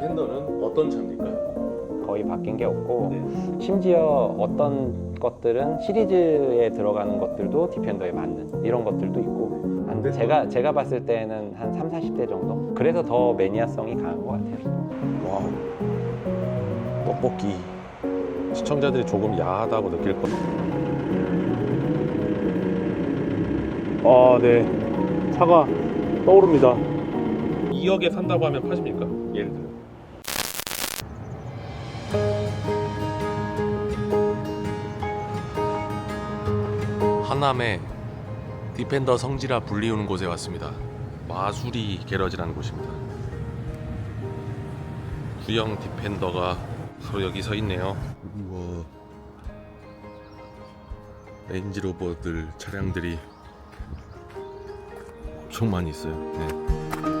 디펜더는 어떤 차입니까? 거의 바뀐 게 없고 네. 심지어 어떤 것들은 시리즈에 들어가는 것들도 디펜더에 맞는 이런 것들도 있고 한 네. 제가 제가 봤을 때는 한 3, 40대 정도 그래서 더 매니아성이 강한 것 같아요. 와 떡볶이 시청자들이 조금 야하다고 느낄 것. 아, 네. 차가 떠오릅니다. 2억에 산다고 하면 파십니까? 하남의 디펜더 성지라 불리우는 곳에 왔습니다. 마수리 게러지라는 곳입니다. 구형 디펜더가 바로 여기 서 있네요. 우와. 렌지로버들 차량들이 엄청 많이 있어요. 네.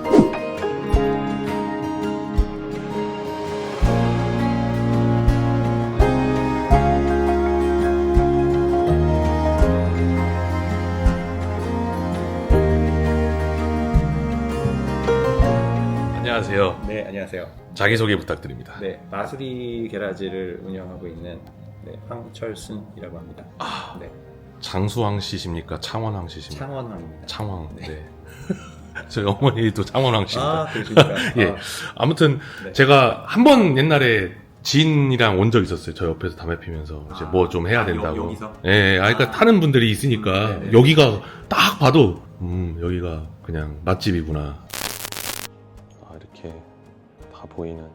안녕하세요. 네, 안녕하세요. 자기소개 부탁드립니다. 네, 마수리 게라지를 운영하고 있는 네, 황철순이라고 합니다. 아, 네, 장수왕 씨십니까? 창원왕 씨십니까? 창원황입니다. 창왕. 네. 네. 저희 어머니도 창원왕 씨입니다. 아, 그러십니까? 예. 아, 아무튼 네. 제가 한 번 옛날에 지인이랑 온 적 있었어요. 저 옆에서 담배 피면서 이제 아, 뭐 좀 해야 아, 여- 된다고. 여 기서? 예, 예. 아, 그러니까 아. 타는 분들이 있으니까 음, 네네. 여기가 딱 봐도 음 여기가 그냥 맛집이구나. 아 이렇게 다 보이는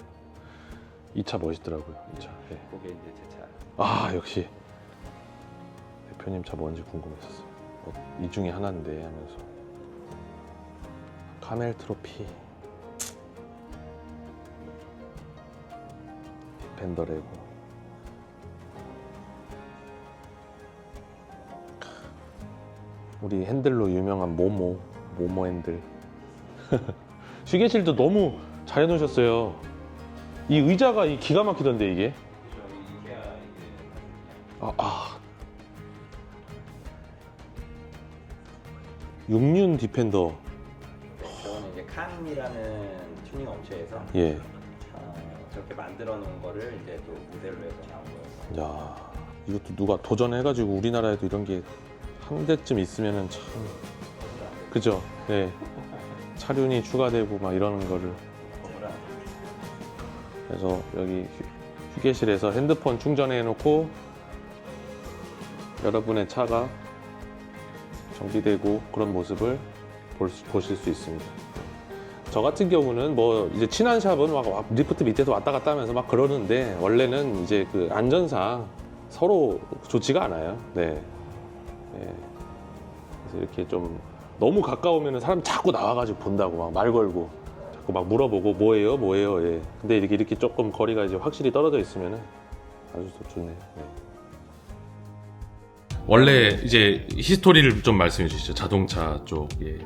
이 차 멋있더라고요. 이 차. 예. 그게 이제 제 차. 아 역시 대표님 차 뭔지 궁금했었어요. 어, 이 중에 하나인데 하면서 카멜 트로피 디펜더 레고 우리 핸들로 유명한 모모 모모 핸들 휴게실도 너무 잘 해놓으셨어요. 이 의자가 이 기가 막히던데 이게. 아, 아. 육륜 디펜더. 저는 이제 칸이라는 튜닝 업체에서 예. 어, 저렇게 만들어 놓은 거를 이제 또 모델로 해서 나온 거예요. 야, 이것도 누가 도전해가지고 우리나라에도 이런 게 한 대쯤 있으면은 참, 그죠? 예. 차륜이 추가되고 막 이러는 거를. 그래서 여기 휴- 휴게실에서 핸드폰 충전해 놓고 여러분의 차가 정비되고 그런 모습을 볼 수- 보실 수 있습니다. 저 같은 경우는 뭐 이제 친한 샵은 막 와- 리프트 밑에서 왔다 갔다 하면서 막 그러는데 원래는 이제 그 안전상 서로 좋지가 않아요. 네. 네. 그래서 이렇게 좀 너무 가까우면 사람 자꾸 나와가지고 본다고 막 말 걸고 자꾸 막 물어보고 뭐예요, 뭐예요. 예. 근데 이렇게 이렇게 조금 거리가 이제 확실히 떨어져 있으면은 아주 더 좋네요. 네. 원래 이제 히스토리를 좀 말씀해 주시죠. 자동차 쪽. 예. 네.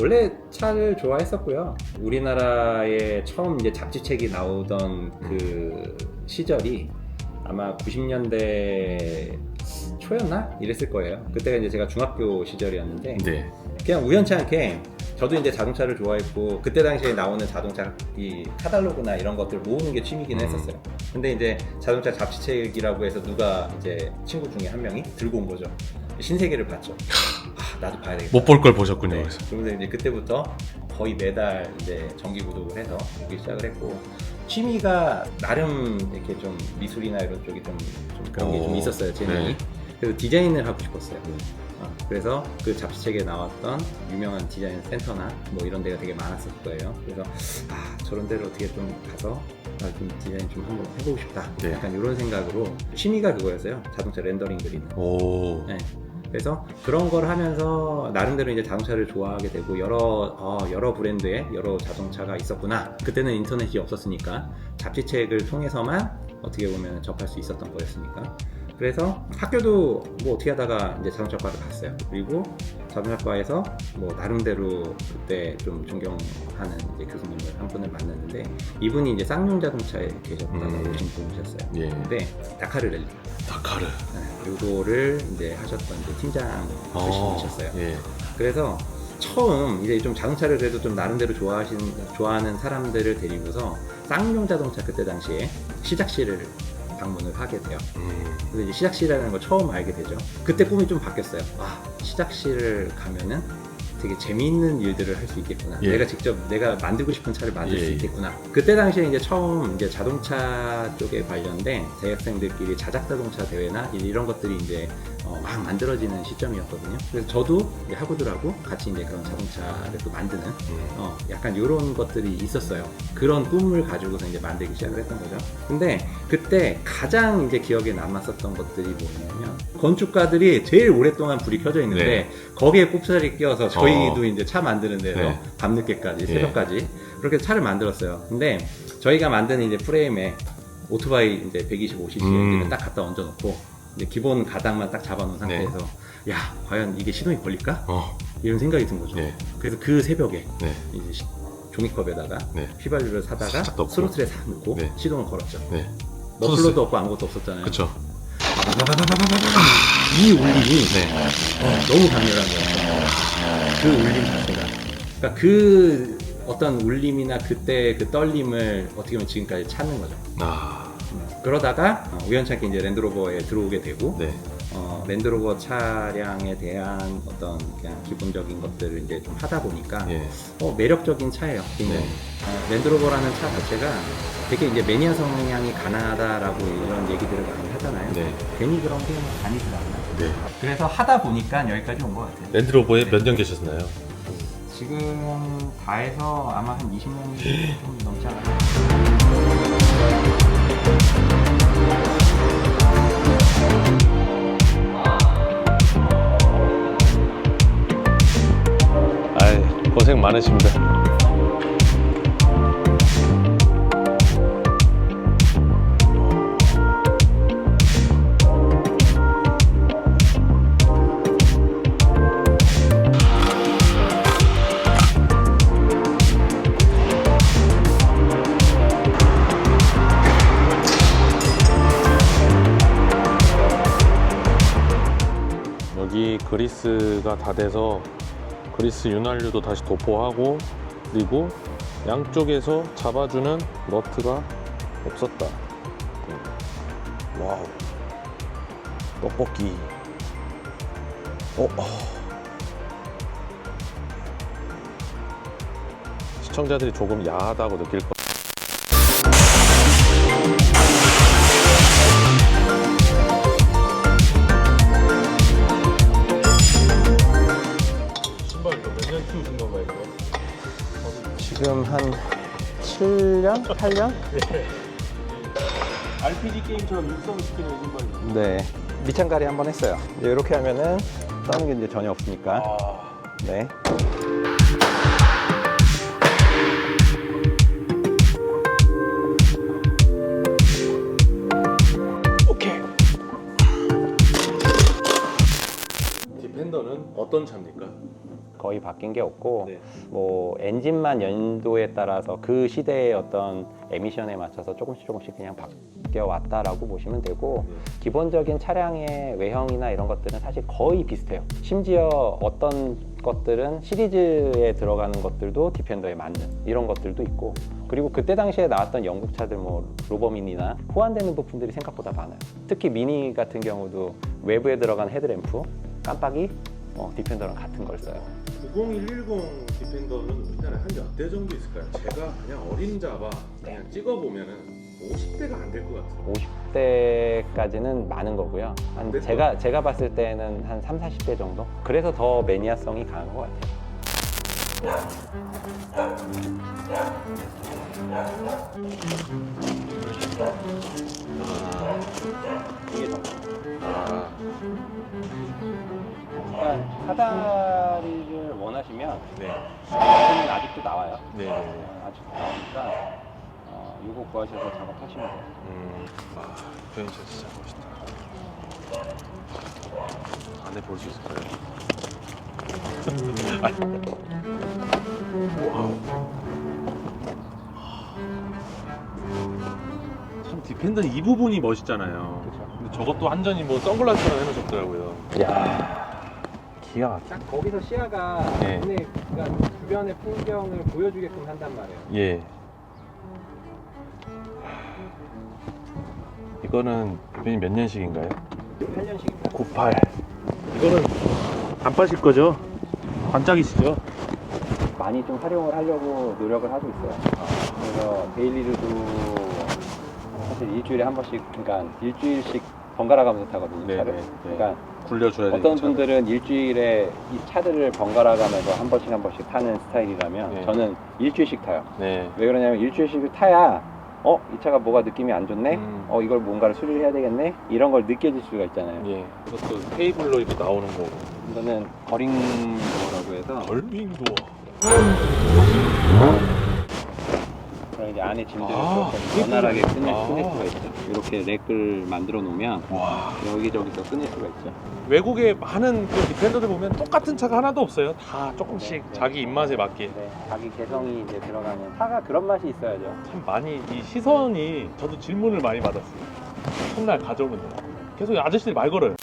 원래 차를 좋아했었고요. 우리나라에 처음 이제 잡지책이 나오던 그 시절이 아마 90년대 초였나? 이랬을 거예요. 그때가 이제 제가 중학교 시절이었는데 네. 그냥 우연치 않게 저도 이제 자동차를 좋아했고 그때 당시에 나오는 자동차 이 카탈로그나 이런 것들 모으는 게 취미긴 음. 했었어요. 근데 이제 자동차 잡지책이라고 해서 누가 이제 친구 중에 한 명이 들고 온 거죠. 신세계를 봤죠. 아, 나도 봐야 되겠다. 못 볼 걸 보셨군요. 네. 그래서. 이제 그때부터 거의 매달 이제 정기 구독을 해서 보기 시작을 했고 취미가 나름 이렇게 좀 미술이나 이런 쪽이 좀, 좀 그런 게좀 오, 있었어요 재능이. 네. 그래서 디자인을 하고 싶었어요. 어, 그래서 그 잡지책에 나왔던 유명한 디자인 센터나 뭐 이런 데가 되게 많았을 거예요. 그래서 아 저런 데를 어떻게 좀 가서 아, 좀 디자인 좀 한번 해보고 싶다. 네. 약간 이런 생각으로 취미가 그거였어요. 자동차 렌더링 그리는. 오. 네. 그래서 그런 걸 하면서 나름대로 이제 자동차를 좋아하게 되고 여러 어, 여러 브랜드의 여러 자동차가 있었구나. 그때는 인터넷이 없었으니까 잡지책을 통해서만 어떻게 보면 접할 수 있었던 거였으니까. 그래서 학교도 뭐 어떻게 하다가 이제 자동차과를 갔어요. 그리고 자동차과에서 뭐 나름대로 그때 좀 존경하는 이제 교수님을 한 분을 만났는데 이분이 이제 쌍용 자동차에 계셨다가 음. 오신 분이셨어요. 예. 근데 다카르 랠리. 다카르. 네, 요거를 이제 하셨던 이제 팀장 어, 출신이셨어요. 예. 그래서 처음 이제 좀 자동차를 그래도 좀 나름대로 좋아하신 좋아하는 사람들을 데리고서 쌍용 자동차 그때 당시에 시작실을 방문을 하게 돼요. 음. 그래서 이제 시작실이라는 걸 처음 알게 되죠. 그때 꿈이 좀 바뀌었어요. 아, 시작실을 가면은 되게 재미있는 일들을 할 수 있겠구나. 예. 내가 직접 내가 만들고 싶은 차를 만들 예, 수 예. 있겠구나. 그때 당시에 이제 처음 이제 자동차 쪽에 관련된 대학생들끼리 자작 자동차 대회나 이런 것들이 이제 어, 막 만들어지는 시점이었거든요. 그래서 저도 이제 학우들하고 같이 이제 그런 자동차를 또 만드는 음. 어, 약간 이런 것들이 있었어요. 그런 꿈을 가지고서 이제 만들기 시작을 했던 거죠. 근데 그때 가장 이제 기억에 남았었던 것들이 뭐냐면 건축가들이 제일 오랫동안 불이 켜져 있는데 네. 거기에 꼽사리 끼워서 저희도 어. 이제 차 만드는 데서 네. 밤늦게까지 예. 새벽까지 그렇게 차를 만들었어요. 근데 저희가 만든 이제 프레임에 오토바이 이제 125cc 음. 딱 갖다 얹어놓고 이제 기본 가닥만 딱 잡아놓은 상태에서 야 과연 이게 시동이 걸릴까? 어. 이런 생각이 든 거죠. 네. 그래서 그 새벽에 네. 이제 시- 종이컵에다가 네. 휘발유를 사다가 싹 넣고. 스로틀에 싹 넣고 네. 시동을 걸었죠. 네. 머플러도 없고 아무것도 없었잖아요. 그쵸. 이 울림이 네. 어, 너무 강렬한 거예요. 그 울림 자체가. 그러니까 그 어떤 울림이나 그때 그 떨림을 어떻게 보면 지금까지 찾는 거죠. 아. 음, 그러다가 어, 우연찮게 이제 랜드로버에 들어오게 되고 네. 어, 랜드로버 차량에 대한 어떤 그냥 기본적인 것들을 이제 좀 하다 보니까 예. 어, 매력적인 차예요. 굉장히. 네. 어, 랜드로버라는 차 자체가 되게 이제 매니아 성향이 강하다라고 이런 얘기들을 많이 하잖아요. 네. 괜히 그런 게 아니지 않나. 네. 그래서 하다 보니까 여기까지 온 것 같아요. 랜드로버에 몇 년 계셨나요? 지금 다 해서 아마 한 20년이 좀 넘지 않았나. 고생 많으십니다. 다 돼서 그리스 윤활유도 다시 도포하고 그리고 양쪽에서 잡아주는 너트가 없었다. 음. 와우. 떡볶이. 어. 시청자들이 조금 야하다고 느낄 거. 지금 한 7년? 8년? RPG 게임처럼 육성시키는 신발이죠. 네. 미창가리 한번 했어요. 이제 이렇게 하면은 싸는 게 이제 전혀 없으니까. 네. 오케이. 디펜더는 어떤 차입니까? 거의 바뀐 게 없고 네. 뭐 엔진만 연도에 따라서 그 시대의 어떤 에미션에 맞춰서 조금씩 조금씩 그냥 바뀌어 왔다라고 보시면 되고 네. 기본적인 차량의 외형이나 이런 것들은 사실 거의 비슷해요. 심지어 어떤 것들은 시리즈에 들어가는 것들도 디펜더에 맞는 이런 것들도 있고 그리고 그때 당시에 나왔던 영국 차들 뭐 로버민이나 호환되는 부품들이 생각보다 많아요. 특히 미니 같은 경우도 외부에 들어간 헤드램프, 깜빡이 어, 디펜더랑 같은 걸 써요. 90110 디펜더는 우리나라에 한 몇 대 정도 있을까요? 제가 그냥 어림잡아 그냥 찍어보면은 50대가 안 될 것 같아요. 50대까지는 많은 거고요. 한 네. 제가 제가 봤을 때는 한 3, 40대 정도. 그래서 더 매니아성이 강한 것 같아요. 이게 더. 아, 그러니까 사다리를 원하시면 네. 버튼은 아직도 나와요. 네. 아직도 나오니까 어, 이거 구하셔서 작업하시면 돼요. 음, 아, 표현체 진짜 멋있다. 안에 볼 수 있을까요? 참 디펜더 이 부분이 멋있잖아요. 그렇죠. 근데 저것도 완전히 뭐 선글라스처럼 해놓으셨더라고요. 야 기가 막혀. 딱 거기서 시야가 네. 눈에 그러니까 주변의 풍경을 보여주게끔 한단 말이에요. 예. 이거는 대표님 몇 년식인가요? 8년씩입니다. 98. 이거는 안 빠질 거죠? 반짝이시죠? 많이 좀 활용을 하려고 노력을 하고 있어요. 그래서 데일리로도 사실 일주일에 한 번씩, 그러니까 일주일씩 번갈아 가면서 타거든요. 네, 차를. 네, 네. 그러니까 굴려줘야 되는 어떤. 분들은 일주일에 이 차들을 번갈아 가면서 한 번씩 한 번씩 타는 스타일이라면 네. 저는 일주일씩 타요. 네. 왜 그러냐면 일주일씩 타야 어? 이 차가 뭐가 느낌이 안 좋네? 음. 어, 이걸 뭔가를 수리를 해야 되겠네? 이런 걸 느껴질 수가 있잖아요. 예. 이것도 테이블로 이렇게 나오는 거고. 이거는 거링 도어라고 해서 얼빙도어. 이제 안에 짐들을 아, 조금 원활하게 끊을, 아. 끊을 수가 있죠. 이렇게 렉을 만들어 놓으면 와. 여기저기서 끊을 수가 있죠. 외국의 많은 그 디펜더들 보면 똑같은 차가 하나도 없어요. 다 조금씩 네, 네. 자기 입맛에 맞게. 네, 자기 개성이 이제 들어가는 차가 그런 맛이 있어야죠. 참 많이 이 시선이 저도 질문을 많이 받았어요. 첫날 가져오는데 계속 아저씨들이 말 걸어요.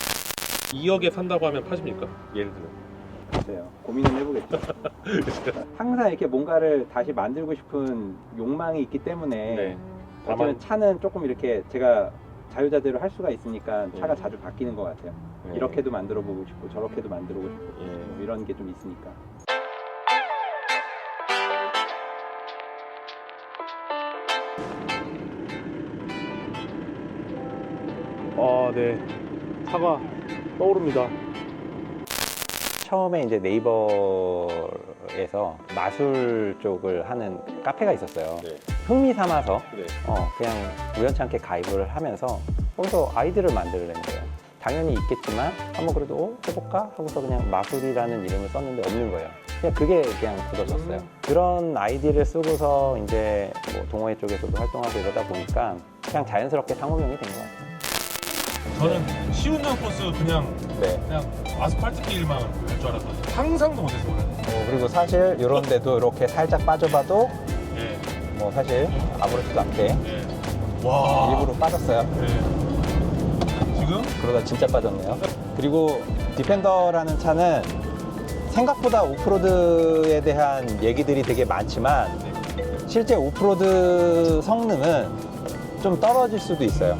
2억에 산다고 하면 파십니까? 예를 들어. 글쎄요. 고민을 해보겠죠. 항상 이렇게 뭔가를 다시 만들고 싶은 욕망이 있기 때문에 네. 어쩌면 다만 차는 조금 이렇게 제가 자유자재로 할 수가 있으니까 차가 네. 자주 바뀌는 것 같아요. 네. 이렇게도 만들어 보고 싶고 저렇게도 만들어 보고 싶고 예. 뭐 이런 게 좀 있으니까. 아, 네. 차가 떠오릅니다. 처음에 이제 네이버에서 마술 쪽을 하는 카페가 있었어요. 네. 흥미 삼아서 네. 어, 그냥 우연찮게 가입을 하면서 거기서 아이디를 만들려는 거예요. 당연히 있겠지만 한번 그래도 어, 해볼까 하고서 그냥 마술이라는 이름을 썼는데 없는 거예요. 그냥 그게 그냥 굳어졌어요. 음. 그런 아이디를 쓰고서 이제 뭐 동호회 쪽에서도 활동하고 이러다 보니까 그냥 자연스럽게 상호명이 된 것 같아요. 저는 쉬운 양 코스 그냥 네. 그냥 아스팔트 길만 할줄 알았거든요. 상상도 못했어요. 어, 그리고 사실 이런 데도 이렇게 살짝 빠져봐도 예. 뭐 사실 아무렇지도 않게 예. 와. 일부러 빠졌어요. 예. 지금 그러다 진짜 빠졌네요. 그리고 디펜더라는 차는 생각보다 오프로드에 대한 얘기들이 되게 많지만 실제 오프로드 성능은 좀 떨어질 수도 있어요.